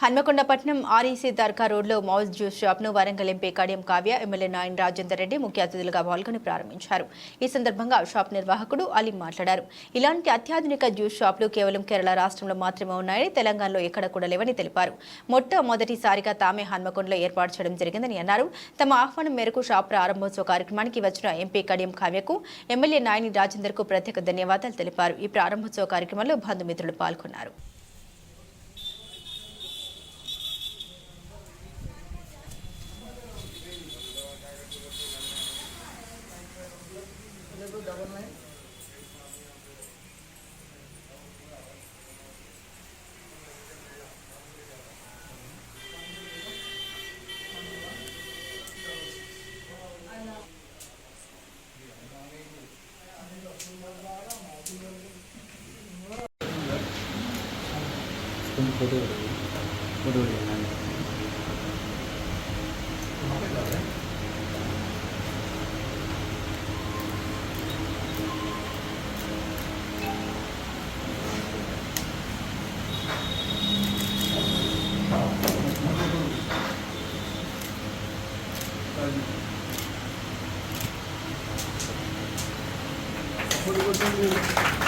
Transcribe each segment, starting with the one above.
హన్మకొండపట్నం REC దర్గా రోడ్లో మౌజ్ juice షాప్ను వరంగల్ ఎంపీ కడియం కావ్య ఎమ్మెల్యే నాయన్ రాజేందర్ రెడ్డి ముఖ్య అతిథులుగా పాల్గొని ప్రారంభించారు. ఈ సందర్భంగా షాప్ నిర్వాహకుడు అలీ మాట్లాడారు. ఇలాంటి అత్యాధునిక జ్యూస్ షాపులు కేవలం కేరళ రాష్ట్రంలో మాత్రమే ఉన్నాయని తెలంగాణలో ఎక్కడ కూడా లేవని తెలిపారు. మొట్టమొదటిసారిగా తామే హన్మకొండలో ఏర్పాటు చేయడం జరిగిందని అన్నారు. తమ ఆహ్వానం మేరకు షాప్ ప్రారంభోత్సవ కార్యక్రమానికి వచ్చిన ఎంపీ కడియం కావ్యకు ఎమ్మెల్యే నాయని రాజేందర్కు ప్రత్యేక ధన్యవాదాలు తెలిపారు. ఈ ప్రారంభోత్సవ కార్యక్రమంలో బంధుమిత్రులు పాల్గొన్నారు. 本小通り小通りじゃないでこれは全然。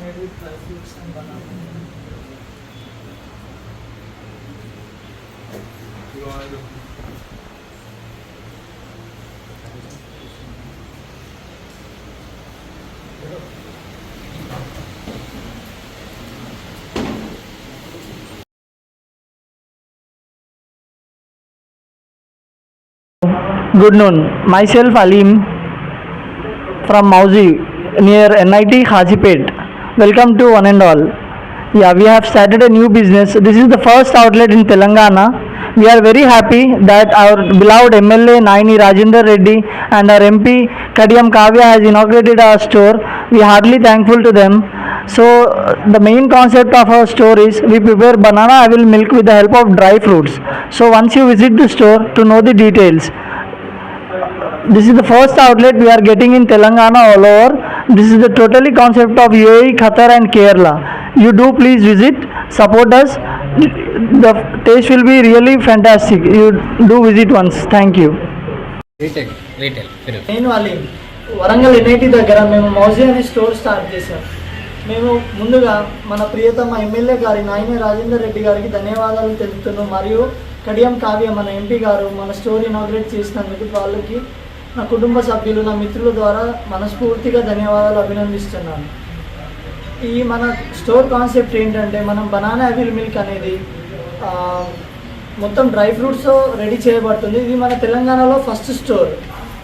मेरी ट्रांसलेशन बना Good noon. Myself Alim from Mauzi near NIT Hajipet. Welcome to one and all. Yeah, we have started a new business. This is the first outlet in Telangana. We are very happy that our beloved MLA Naini Rajendra Reddy and our MP Kadiyam Kavya has inaugurated our store. We are heartily thankful to them. So the main concept of our store is we prepare banana avil milk with the help of dry fruits. So once you visit the store to know the details, this is the first outlet we are getting in Telangana all over. This is the totally concept of UAE, Qatar and Kerala. You do please visit, support us. The taste will be really fantastic. You do visit once. Thank you. Retail retail నేను Aleem Warangal NIT దగ్గర మేము మౌజీ అనే store start చేశాం మేము ముందుగా మన ప్రియతమ MLA గారి నాయనే రాజేందర్ రెడ్డి గారికి ధన్యవాదాలు తెలుపుతున్నాం మరియు కడియం కావ్య మన ఎంపీ గారు మన స్టోర్ ఇనాగ్రేట్ చేసినందుకు వాళ్ళకి నా కుటుంబ సభ్యులు నా మిత్రుల ద్వారా మనస్ఫూర్తిగా ధన్యవాదాలు అభినందిస్తున్నాను. ఈ మన స్టోర్ కాన్సెప్ట్ ఏంటంటే మనం బనానా అవిల్ మిల్క్ అనేది మొత్తం డ్రై ఫ్రూట్స్ రెడీ చేయబడుతుంది. ఇది మన తెలంగాణలో ఫస్ట్ స్టోర్.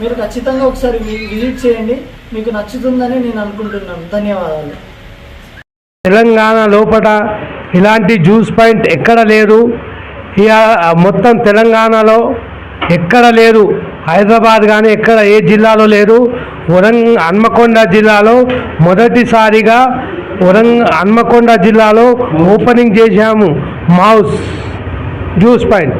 మీరు ఖచ్చితంగా ఒకసారి విజిట్ చేయండి. మీకు నచ్చుతుందని నేను అనుకుంటున్నాను. ధన్యవాదాలు. తెలంగాణ లోపల ఇలాంటి జ్యూస్ పాయింట్ ఎక్కడ లేదు. ఇక మొత్తం తెలంగాణలో ఎక్కడ లేదు. హైదరాబాద్ కానీ ఎక్కడ ఏ జిల్లాలో లేదు. వరంగ హన్మకొండ జిల్లాలో మొదటిసారిగా వరంగ హన్మకొండ జిల్లాలో ఓపెనింగ్ చేశాము. మౌస్ జ్యూస్ పాయింట్.